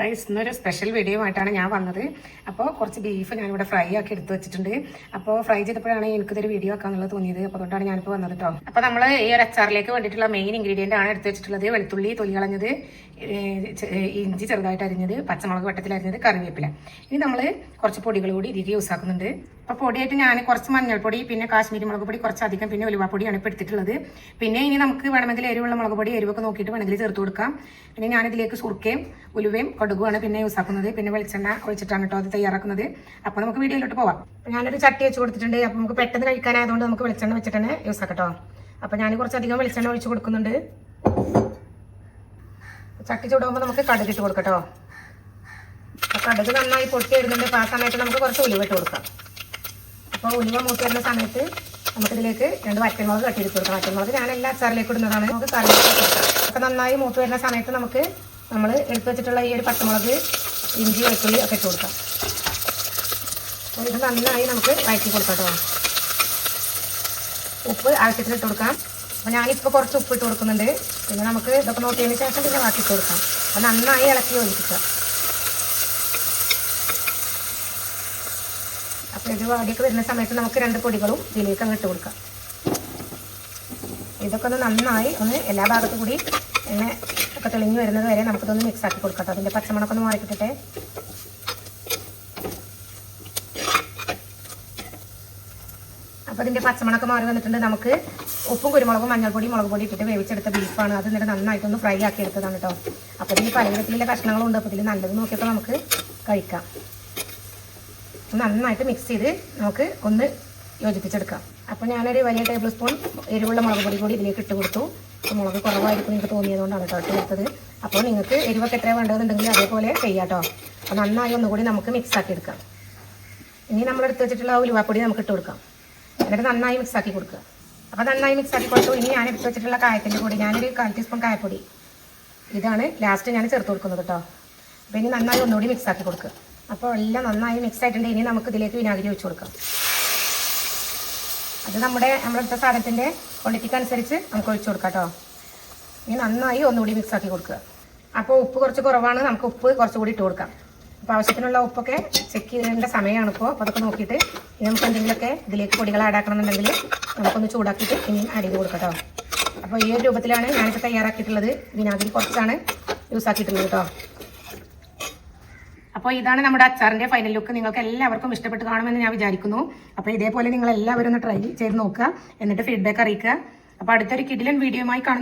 Guys ഇന്നൊരു special video ആയിട്ടാണ് ഞാൻ വന്നത്. അപ്പോൾ കുറച്ച് ബീഫ് ഞാനിവിടെ ഫ്രൈ ആക്കി എടുത്തു വെച്ചിട്ടുണ്ട്. അപ്പോൾ ഫ്രൈ ചെയ്തപ്പോഴാണ് എനിക്കിതൊരു വീഡിയോ ആക്കാന്നുള്ളത് തോന്നിയത്. അപ്പോൾ അതുകൊണ്ടാണ് ഞാനിപ്പോൾ വന്നത് കേട്ടോ അപ്പോൾ നമ്മൾ ഈ ഒരു അച്ചാറിലേക്ക് വേണ്ടിയിട്ടുള്ള മെയിൻ ഇൻഗ്രീഡിയന്റ് ആണ് എടുത്തു വെച്ചിട്ടുള്ളത്. വെളുത്തുള്ളി തൊലി കളഞ്ഞത് ഇഞ്ചി ചെറുതായിട്ട് അരിഞ്ഞത് പച്ചമുളക് വട്ടത്തിൽ അരിഞ്ഞത് കറിവേപ്പില. ഇനി നമ്മൾ കുറച്ച് പൊടികൾ കൂടി ഇതിലേക്ക് യൂസ് ആക്കുന്നുണ്ട്. അപ്പോൾ പൊടിയായിട്ട് ഞാൻ കുറച്ച് മഞ്ഞൾപ്പൊടി പിന്നെ കാശ്മീരി മുളക് പൊടി കുറച്ച് അധികം പിന്നെ ഉലുവാപ്പൊടിയാണ് ഇപ്പോൾ എടുത്തിട്ടുള്ളത്. പിന്നെ ഇനി നമുക്ക് വേണമെങ്കിൽ എരിവുള്ള മുളക് പൊടി എരിവൊക്കെ നോക്കിയിട്ട് വേണമെങ്കിൽ ചേർത്ത് കൊടുക്കാം. പിന്നെ ഞാനിതിലേക്ക് സുർക്കയും ഉലുവയും കടുകുമാണ് പിന്നെ യൂസ് ആക്കുന്നത്. പിന്നെ വെളിച്ചെണ്ണ ഒഴിച്ചിട്ടാണ് കേട്ടോ അത് തയ്യാറാക്കുന്നത്. അപ്പോൾ നമുക്ക് വീഡിയോയിലോട്ട് പോവാം. ഞാനൊരു ചട്ടി വെച്ച് കൊടുത്തിട്ടുണ്ട്. അപ്പോൾ നമുക്ക് പെട്ടെന്ന് കഴിക്കാനായതുകൊണ്ട് നമുക്ക് വെളിച്ചെണ്ണ വെച്ചിട്ട് തന്നെ യൂസ് ആക്കട്ടോ. അപ്പോൾ ഞാൻ കുറച്ചധികം വെളിച്ചെണ്ണ ഒഴിച്ച് കൊടുക്കുന്നുണ്ട്. ചട്ടി ചൂടാകുമ്പോൾ നമുക്ക് കടുക് ഇട്ട് കൊടുക്കട്ടോ കടുക് നന്നായി പൊട്ടി വരുന്നുണ്ട് അപ്പോൾ ആ സമയത്ത് നമുക്ക് കുറച്ച് ഉലുവിട്ട് കൊടുക്കാം. അപ്പോൾ ഉലുവ മൂത്ത് വരുന്ന സമയത്ത് നമുക്കിതിലേക്ക് രണ്ട് വറ്റൻമുളക് കട്ടിയെടുത്ത് കൊടുക്കാം. വറ്റൻമുളക് ഞാൻ എല്ലാ അച്ചാറിലേക്ക് ഇടുന്നതാണ്. നമുക്ക് കറിയിലേക്ക് കൊടുക്കാം. അപ്പോൾ നന്നായി മൂത്ത് വരുന്ന സമയത്ത് നമുക്ക് നമ്മൾ എടുത്ത് വെച്ചിട്ടുള്ള ഈ ഒരു പച്ചമുളക് ഇഞ്ചി വെളുത്തുള്ളി ഒക്കെ ഇട്ട് കൊടുക്കാം. അപ്പോൾ ഇത് നന്നായി നമുക്ക് വഴറ്റി കൊടുക്കാം കേട്ടോ. ഉപ്പ് ആവശ്യത്തിന് ഇട്ട് കൊടുക്കാം. അപ്പോൾ ഞാനിപ്പോൾ കുറച്ച് ഉപ്പ് ഇട്ട് കൊടുക്കുന്നുണ്ട്. പിന്നെ നമുക്ക് ഇതൊക്കെ നോക്കിയതിന് ശേഷം പിന്നെ ബാക്കി കൊടുക്കാം. അപ്പോൾ നന്നായി ഇളക്കി യോജിപ്പിക്കുക. അപ്പോൾ ഇത് വാടിയൊക്കെ വരുന്ന സമയത്ത് നമുക്ക് രണ്ട് പൊടികളും ഇതിലേക്ക് അങ്ങ് ഇട്ട് കൊടുക്കാം. ഇതൊക്കെ ഒന്ന് നന്നായി ഒന്ന് എല്ലാ ഭാഗത്തും കൂടി എണ്ണ ഒക്കെ തെളിഞ്ഞ് വരുന്നത് വരെ നമുക്കിതൊന്ന് മിക്സ് ആക്കി കൊടുക്കാം അതിന്റെ പച്ചമണക്കം ഒന്ന് മാറിക്കിട്ടെ അപ്പോൾ ഇതിന്റെ പച്ചമുളക് മാറി വന്നിട്ടുണ്ട്. നമുക്ക് ഉപ്പും കുരുമുളകും മഞ്ഞൾപ്പൊടി മുളക് പൊടി ഇട്ടിട്ട് വേവിച്ചെടുത്ത ബീഫാണ്. അത് എന്നിട്ട് നന്നായിട്ടൊന്ന് ഫ്രൈ ആക്കി എടുത്തതാണ് കേട്ടോ. അപ്പോൾ ഇതിൽ പല വിധത്തിലുള്ള കഷ്ണങ്ങളുണ്ട്. അപ്പോൾ ഇതിൽ നല്ലത് നോക്കിയപ്പോൾ നമുക്ക് കഴിക്കാം. നന്നായിട്ട് മിക്സ് ചെയ്ത് നമുക്ക് ഒന്ന് യോജിപ്പിച്ചെടുക്കാം. അപ്പോൾ ഞാനൊരു വലിയ ടേബിൾ സ്പൂൺ എരിവുള്ള മുളക് പൊടി കൂടി ഇതിലേക്ക് ഇട്ട് കൊടുത്തു. മുളക് കുറവായിരിക്കും നിങ്ങൾക്ക് തോന്നിയതുകൊണ്ടാണ് കേട്ടോ ഇട്ട് കൊടുത്തത്. അപ്പോൾ നിങ്ങൾക്ക് എരിവൊക്കെ എത്ര വേണ്ടതെന്നുണ്ടെങ്കിൽ അതേപോലെ ചെയ്യാം കേട്ടോ അപ്പോൾ നന്നായി ഒന്നുകൂടി നമുക്ക് മിക്സ് ആക്കി എടുക്കാം. ഇനി നമ്മൾ എടുത്ത് വെച്ചിട്ടുള്ള ഉലുവാപ്പൊടി നമുക്ക് ഇട്ട് കൊടുക്കാം. എന്നിട്ട് നന്നായി മിക്സ് ആക്കി കൊടുക്കുക. അപ്പോൾ നന്നായി മിക്സ് ആക്കി കൊടുത്തു. ഇനി ഞാൻ എടുത്ത് വെച്ചിട്ടുള്ള കായത്തിന്റെ പൊടി ഞാനൊരു കാൽ ടീസ്പൂൺ കായപ്പൊടി. ഇതാണ് ലാസ്റ്റ് ഞാൻ ചേർത്ത് കൊടുക്കുന്നത് കേട്ടോ. അപ്പോൾ ഇനി നന്നായി ഒന്നുകൂടി മിക്സ് ആക്കി കൊടുക്കുക. അപ്പോൾ എല്ലാം നന്നായി മിക്സ് ആയിട്ടുണ്ട്. ഇനി നമുക്ക് ഇതിലേക്ക് വിനാഗിരി ഒഴിച്ച് കൊടുക്കാം. അത് നമ്മുടെ നമ്മളെടുത്ത സാധനത്തിന്റെ ക്വാണ്ടിറ്റിക്ക് അനുസരിച്ച് നമുക്ക് ഒഴിച്ചു കൊടുക്കാം കേട്ടോ ഇനി നന്നായി ഒന്നുകൂടി മിക്സ് ആക്കി കൊടുക്കുക. അപ്പോൾ ഉപ്പ് കുറച്ച് കുറവാണ്. നമുക്ക് ഉപ്പ് കുറച്ചുകൂടി ഇട്ട് കൊടുക്കാം. അപ്പോൾ ആവശ്യത്തിനുള്ള ഉപ്പൊക്കെ ചെക്ക് ചെയ്യേണ്ട സമയമാണ് ഇപ്പോൾ അപ്പോൾ അതൊക്കെ നോക്കിയിട്ട് ഇനി നമുക്ക് എന്തെങ്കിലുമൊക്കെ ഇതിലേക്ക് പൊടികൾ ആഡ് ആക്കണമെന്നുണ്ടെങ്കിൽ നമുക്കൊന്ന് ചൂടാക്കിയിട്ട് ഇനിയും ആഡ് ചെയ്ത് കൊടുക്കാം കേട്ടോ അപ്പോൾ ഈ ഒരു രൂപത്തിലാണ് ഞാനിപ്പോൾ തയ്യാറാക്കിയിട്ടുള്ളത്. വിനാഗിരി കുറച്ചാണ് യൂസ് ആക്കിയിട്ടുള്ളത് കേട്ടോ അപ്പോൾ ഇതാണ് നമ്മുടെ അച്ചാറിന്റെ ഫൈനൽ ലുക്ക് നിങ്ങൾക്ക് എല്ലാവർക്കും ഇഷ്ടപ്പെട്ട് കാണുമെന്ന് ഞാൻ വിചാരിക്കുന്നു. അപ്പോൾ ഇതേപോലെ നിങ്ങൾ എല്ലാവരും ഒന്ന് ട്രൈ ചെയ്ത് നോക്കുക. എന്നിട്ട് ഫീഡ്ബാക്ക് അറിയിക്കുക. അപ്പോൾ അടുത്തൊരു കിഡിലൻ വീഡിയോയുമായി കാണും.